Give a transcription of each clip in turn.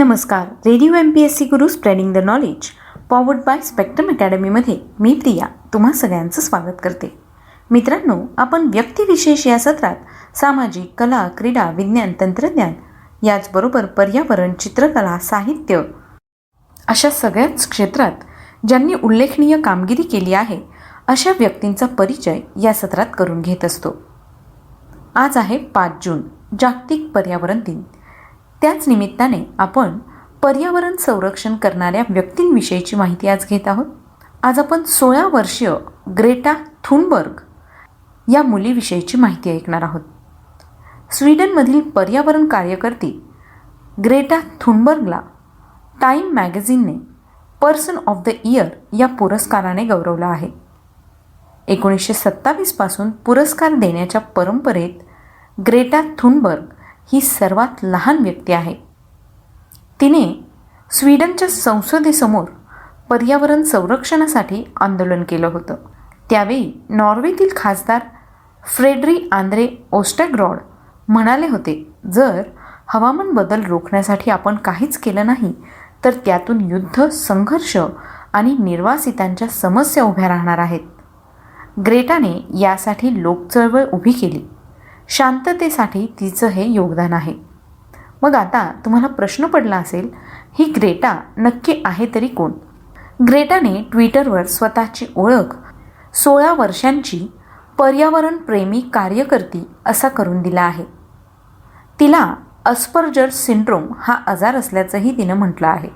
नमस्कार. Radio M P S C Guru spreading the knowledge. Powered by spectrum अकॅडमीमध्ये मी प्रिया तुम्हा सगळ्यांचं स्वागत करते. मित्रांनो आपण व्यक्तिविशेष या सत्रात सामाजिक कला क्रीडा विज्ञान तंत्रज्ञान याचबरोबर पर्यावरण चित्रकला साहित्य अशा सगळ्याच क्षेत्रात ज्यांनी उल्लेखनीय कामगिरी केली आहे अशा व्यक्तींचा परिचय या सत्रात करून घेत असतो. आज आहे पाच जून जागतिक पर्यावरण दिन. त्याच निमित्ताने आपण पर्यावरण संरक्षण करणाऱ्या व्यक्तींविषयीची माहिती आज घेत आहोत. आज आपण सोळा वर्षीय ग्रेटा थुनबर्ग या मुलीविषयीची माहिती ऐकणार आहोत. स्वीडनमधील पर्यावरण कार्यकर्ती ग्रेटा थुनबर्गला टाईम मॅगझिनने पर्सन ऑफ द इयर या पुरस्काराने गौरवलं आहे. एकोणीसशे सत्तावीसपासून पुरस्कार देण्याच्या परंपरेत ग्रेटा थुनबर्ग ही सर्वात लहान व्यक्ती आहे. तिने स्वीडनच्या संसदेसमोर पर्यावरण संरक्षणासाठी आंदोलन केलं होतं. त्यावेळी नॉर्वेतील खासदार फ्रेडरी आंद्रे ओस्टेग्रॉड म्हणाले होते जर हवामान बदल रोखण्यासाठी आपण काहीच केलं नाही तर त्यातून युद्ध संघर्ष आणि निर्वासितांच्या समस्या उभ्या राहणार आहेत. ग्रेटाने यासाठी लोकचळवळ उभी केली. शांततेसाठी तिचं हे योगदान आहे. मग आता तुम्हाला प्रश्न पडला असेल ही ग्रेटा नक्की आहे तरी कोण? ग्रेटाने ट्विटरवर स्वतःची ओळख सोळा वर्षांची पर्यावरणप्रेमी कार्यकर्ती असा करून दिला आहे. तिला अस्पर्जर सिंड्रोम हा आजार असल्याचंही तिनं म्हटलं आहे.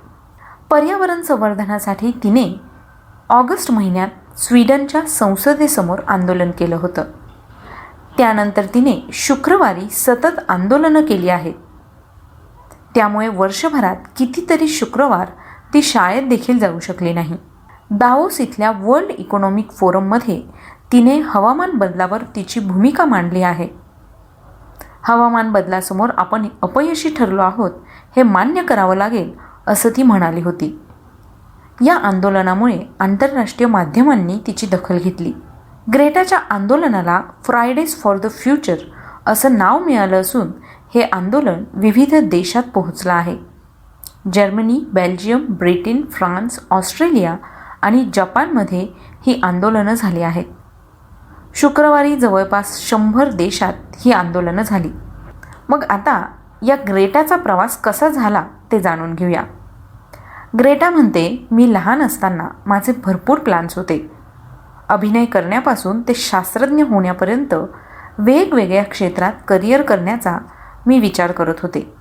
पर्यावरण संवर्धनासाठी तिने ऑगस्ट महिन्यात स्वीडनच्या संसदेसमोर आंदोलन केलं होतं. त्यानंतर तिने शुक्रवारी सतत आंदोलनं केली आहेत. त्यामुळे वर्षभरात कितीतरी शुक्रवार ती शाळेत देखील जाऊ शकली नाही. दाओस इथल्या वर्ल्ड इकॉनॉमिक फोरममध्ये तिने हवामान बदलावर तिची भूमिका मांडली आहे. हवामान बदलासमोर आपण अपयशी ठरलो आहोत हे मान्य करावं लागेल असं ती म्हणाली होती. या आंदोलनामुळे आंतरराष्ट्रीय माध्यमांनी तिची दखल घेतली. ग्रेटाच्या आंदोलनाला फ्रायडेज फॉर द फ्युचर असं नाव मिळालं असून हे आंदोलन विविध देशात पोहोचलं आहे. Germany Belgium Britain France Australia आणि जपानमध्ये ही आंदोलनं झाली आहेत. शुक्रवारी जवळपास शंभर देशात ही आंदोलनं झाली. मग आता या ग्रेटाचा प्रवास कसा झाला ते जाणून घेऊया. ग्रेटा म्हणते मी लहान असताना माझे भरपूर प्लॅन्स होते. अभिनय करण्यापासून ते शास्त्रज्ञ होण्यापर्यंत वेगवेगळ्या क्षेत्रात करिअर करण्याचा मी विचार करत होते.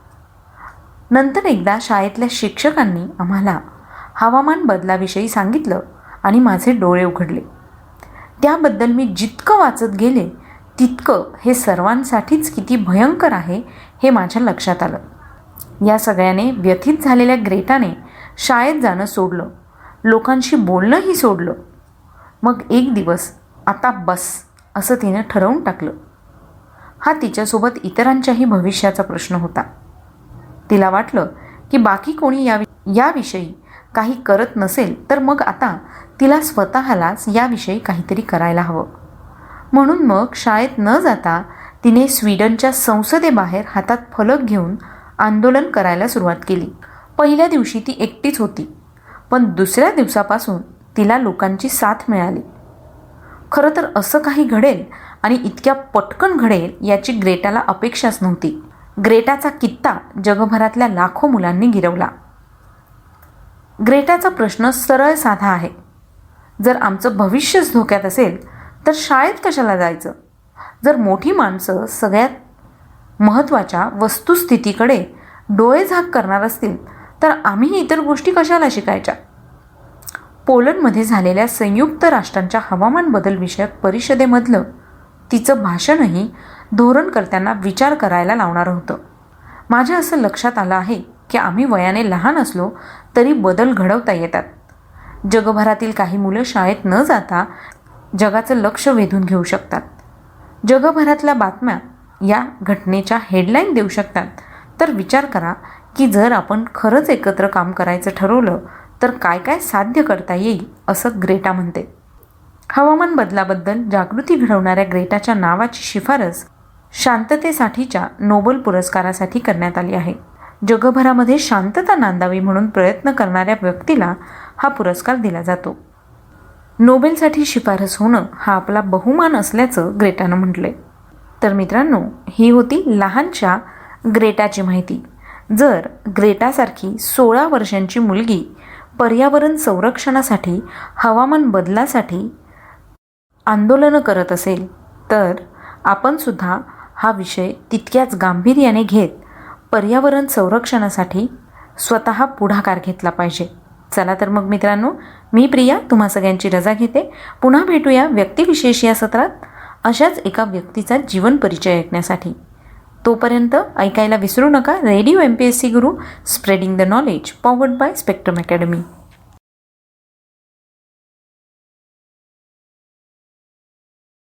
नंतर एकदा शाळेतल्या शिक्षकांनी आम्हाला हवामान बदलाविषयी सांगितलं आणि माझे डोळे उघडले. त्याबद्दल मी जितकं वाचत गेले तितकं हे सर्वांसाठीच किती भयंकर आहे हे माझ्या लक्षात आलं. या सगळ्याने व्यथित झालेल्या ग्रेटाने शाळेत जाणं सोडलं. लोकांशी बोलणंही सोडलं. मग एक दिवस आता बस असं तिनं ठरवून टाकलं. हा तिच्यासोबत इतरांच्याही भविष्याचा प्रश्न होता. तिला वाटलं की बाकी कोणी या याविषयी काही करत नसेल तर मग आता तिला स्वतःलाच याविषयी काहीतरी करायला हवं. म्हणून मग शाळेत न जाता तिने स्वीडनच्या संसदेबाहेर हातात फलक घेऊन आंदोलन करायला सुरुवात केली. पहिल्या दिवशी ती एकटीच होती पण दुसऱ्या दिवसापासून तिला लोकांची साथ मिळाली. खरं तर असं काही घडेल आणि इतक्या पटकन घडेल याची ग्रेटाला अपेक्षाच नव्हती. ग्रेटाचा कित्ता जगभरातल्या लाखो मुलांनी गिरवला. ग्रेटाचा प्रश्न सरळ साधा आहे. जर आमचं भविष्यच धोक्यात असेल तर शाळेत कशाला जायचं? जर मोठी माणसं सगळ्यात महत्त्वाच्या वस्तुस्थितीकडे डोळे झाक करणार असतील तर आम्ही इतर गोष्टी कशाला शिकायच्या? पोलंडमध्ये झालेल्या संयुक्त राष्ट्रांच्या हवामान बदल विषयक परिषदेमधलं तिचं भाषणही धोरणकर्त्यांना विचार करायला लावणारं होतं. माझ्या असं लक्षात आलं आहे की आम्ही वयाने लहान असलो तरी बदल घडवता येतात. जगभरातील काही मुलं शाळेत न जाता जगाचं लक्ष वेधून घेऊ शकतात. जगभरातल्या बातम्या या घटनेच्या हेडलाईन देऊ शकतात. तर विचार करा की जर आपण खरंच एकत्र काम करायचं ठरवलं तर काय काय साध्य करता येईल असं ग्रेटा म्हणते. हवामान बदलाबद्दल जागृती घडवणाऱ्या ग्रेटाच्या नावाची शिफारस शांततेसाठीच्या नोबेल पुरस्कारासाठी करण्यात आली आहे. जगभरामध्ये शांतता नांदावी म्हणून प्रयत्न करणाऱ्या व्यक्तीला हा पुरस्कार दिला जातो. नोबेलसाठी शिफारस होणं हा आपला बहुमान असल्याचं ग्रेटानं म्हटलंय. तर मित्रांनो ही होती लहानशा ग्रेटाची माहिती. जर ग्रेटासारखी सोळा वर्षांची मुलगी पर्यावरण संरक्षणासाठी हवामान बदलासाठी आंदोलनं करत असेल तर आपणसुद्धा हा विषय तितक्याच गांभीर्याने घेत पर्यावरण संरक्षणासाठी स्वतः पुढाकार घेतला पाहिजे. चला तर मग मित्रांनो मी प्रिया तुम्हा सगळ्यांची रजा घेते. पुन्हा भेटूया व्यक्तिविशेष या सत्रात अशाच एका व्यक्तीचा जीवन परिचय ऐकण्यासाठी. तोपर्यंत ऐकायला विसरू नका. Radio M P S C Guru spreading the knowledge powered by spectrum academy